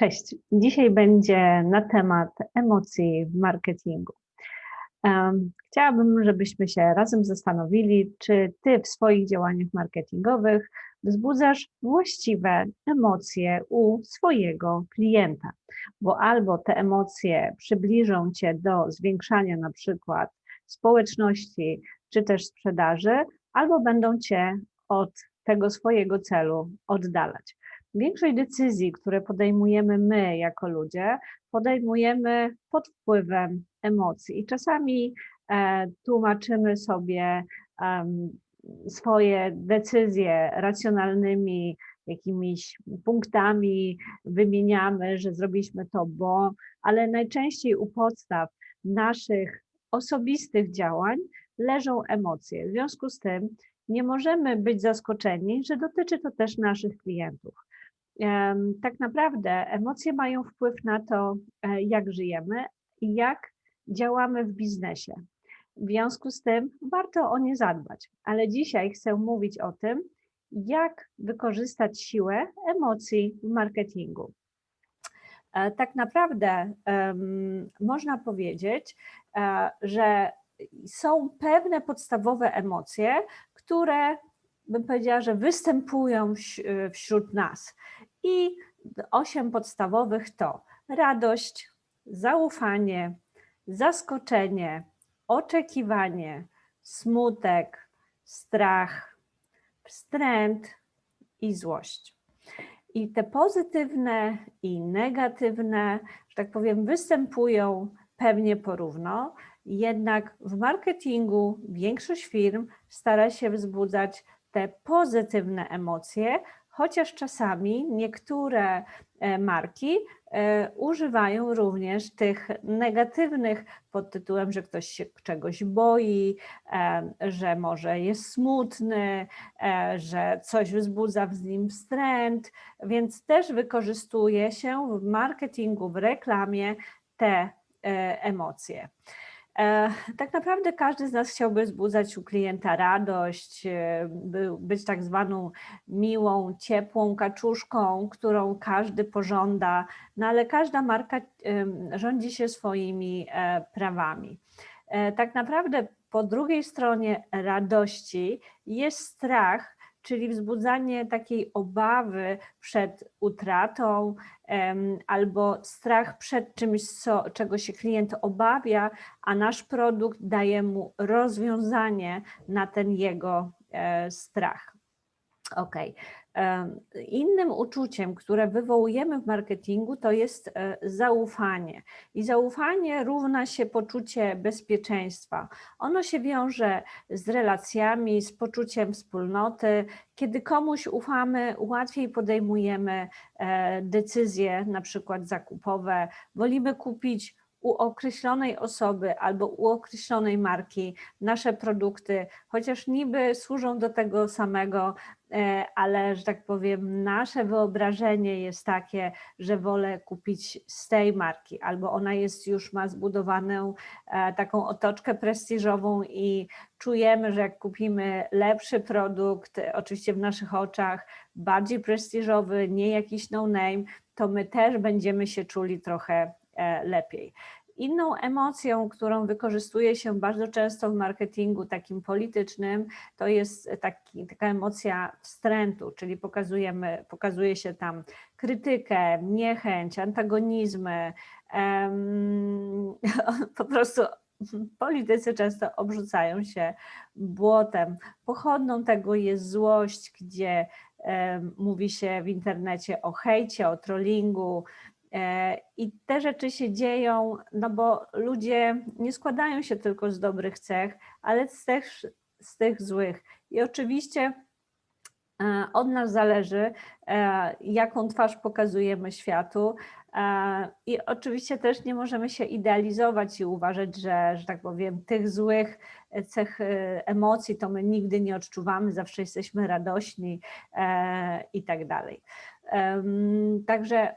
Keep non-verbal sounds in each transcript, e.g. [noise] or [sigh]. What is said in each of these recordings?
Cześć. Dzisiaj będzie na temat emocji w marketingu. Chciałabym, żebyśmy się razem zastanowili, czy ty w swoich działaniach marketingowych wzbudzasz właściwe emocje u swojego klienta, bo albo te emocje przybliżą cię do zwiększania na przykład społeczności czy też sprzedaży, albo będą cię od tego swojego celu oddalać. Większość decyzji, które podejmujemy my jako ludzie, podejmujemy pod wpływem emocji i czasami e, tłumaczymy sobie swoje decyzje racjonalnymi jakimiś punktami, wymieniamy, że zrobiliśmy to, bo, ale najczęściej u podstaw naszych osobistych działań leżą emocje. W związku z tym nie możemy być zaskoczeni, że dotyczy to też naszych klientów. Tak naprawdę emocje mają wpływ na to, e, jak żyjemy i jak działamy w biznesie. W związku z tym warto o nie zadbać, ale dzisiaj chcę mówić o tym, jak wykorzystać siłę emocji w marketingu. E, Tak naprawdę em, można powiedzieć, e, że są pewne podstawowe emocje, które bym powiedziała, że występują wś- wśród nas. I osiem podstawowych to radość, zaufanie, zaskoczenie, oczekiwanie, smutek, strach, wstręt i złość. I te pozytywne i negatywne, że tak powiem, występują pewnie porówno, jednak w marketingu większość firm stara się wzbudzać te pozytywne emocje, chociaż czasami niektóre e, marki e, używają również tych negatywnych pod tytułem, że ktoś się czegoś boi, e, że może jest smutny, że coś wzbudza w nim wstręt, więc też wykorzystuje się w marketingu, w reklamie te emocje. E, Tak naprawdę każdy z nas chciałby wzbudzać u klienta radość, e, by- być tak zwaną miłą, ciepłą kaczuszką, którą każdy pożąda, no ale każda marka rządzi się swoimi e, prawami. Tak naprawdę po drugiej stronie radości jest strach, czyli wzbudzanie takiej obawy przed utratą albo strach przed czymś, co, czego się klient obawia, a nasz produkt daje mu rozwiązanie na ten jego e, strach. Ok. Innym uczuciem, które wywołujemy w marketingu, to jest e, zaufanie. I zaufanie równa się poczucie bezpieczeństwa. Ono się wiąże z relacjami, z poczuciem wspólnoty. Kiedy komuś ufamy, łatwiej podejmujemy e, decyzje, na przykład zakupowe. Wolimy kupić u określonej osoby albo u określonej marki nasze produkty, chociaż niby służą do tego samego, e, ale że tak powiem, nasze wyobrażenie jest takie, że wolę kupić z tej marki, albo ona jest już ma zbudowaną e, taką otoczkę prestiżową i czujemy, że jak kupimy lepszy produkt, oczywiście w naszych oczach bardziej prestiżowy, nie jakiś no name, to my też będziemy się czuli trochę lepiej. Inną emocją, którą wykorzystuje się bardzo często w marketingu takim politycznym, to jest taki, taka emocja wstrętu, czyli pokazujemy, pokazuje się tam krytykę, niechęć, antagonizmy. em, [laughs] po prostu politycy często obrzucają się błotem. Pochodną tego jest złość, gdzie mówi się w internecie o hejcie, o trollingu. E, I te rzeczy się dzieją, no bo ludzie nie składają się tylko z dobrych cech, ale też z tych złych. I oczywiście e, od nas zależy, e, jaką twarz pokazujemy światu. I oczywiście też nie możemy się idealizować i uważać, że, że tak powiem, tych złych cech emocji to my nigdy nie odczuwamy, zawsze jesteśmy radośni i tak dalej. Także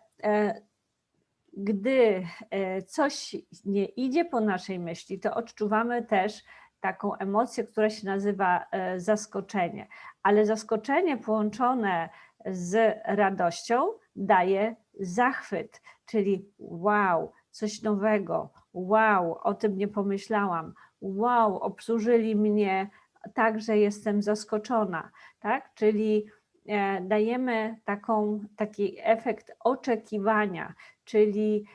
gdy e, coś nie idzie po naszej myśli, to odczuwamy też taką emocję, która się nazywa e, zaskoczenie. Ale zaskoczenie połączone z radością daje zachwyt, czyli wow, coś nowego, wow, o tym nie pomyślałam, wow, obsłużyli mnie tak, że jestem zaskoczona, tak? Czyli e, dajemy taką, taki efekt oczekiwania, czyli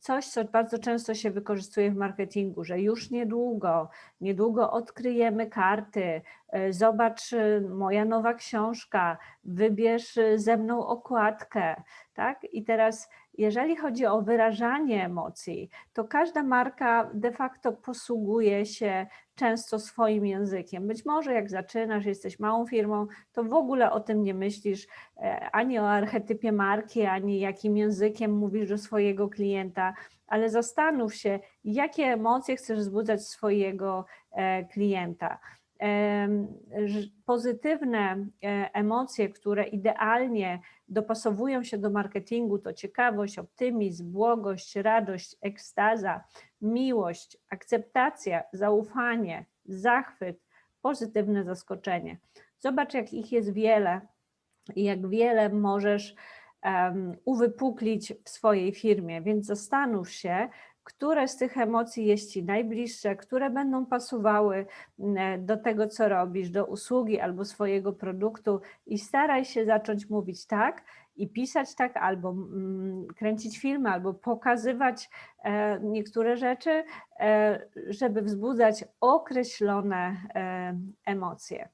coś, co bardzo często się wykorzystuje w marketingu, że już niedługo, niedługo odkryjemy karty, e, zobacz e, moja nowa książka, wybierz e, ze mną okładkę, tak? I teraz jeżeli chodzi o wyrażanie emocji, to każda marka de facto posługuje się często swoim językiem. Być może jak zaczynasz, jesteś małą firmą, to w ogóle o tym nie myślisz, e, ani o archetypie marki, ani jakim językiem mówisz do swojego klienta, ale zastanów się, jakie emocje chcesz wzbudzać swojego e, klienta. Pozytywne e, emocje, które idealnie dopasowują się do marketingu, to ciekawość, optymizm, błogość, radość, ekstaza, miłość, akceptacja, zaufanie, zachwyt, pozytywne zaskoczenie. Zobacz, jak ich jest wiele i jak wiele możesz em, uwypuklić w swojej firmie, więc zastanów się, które z tych emocji jest Ci najbliższe, które będą pasowały mm, do tego, co robisz, do usługi albo swojego produktu i staraj się zacząć mówić tak i pisać tak, albo mm, kręcić filmy, albo pokazywać e, niektóre rzeczy, e, żeby wzbudzać określone e, emocje.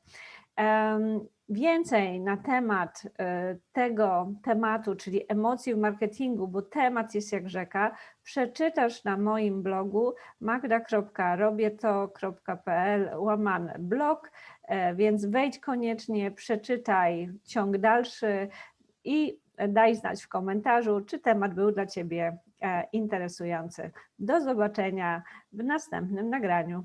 Więcej na temat e, tego tematu, czyli emocji w marketingu, bo temat jest jak rzeka, przeczytasz na moim blogu magda.robieto.pl łamane blog, e, więc wejdź koniecznie, przeczytaj ciąg dalszy i daj znać w komentarzu, czy temat był dla Ciebie e, interesujący. Do zobaczenia w następnym nagraniu.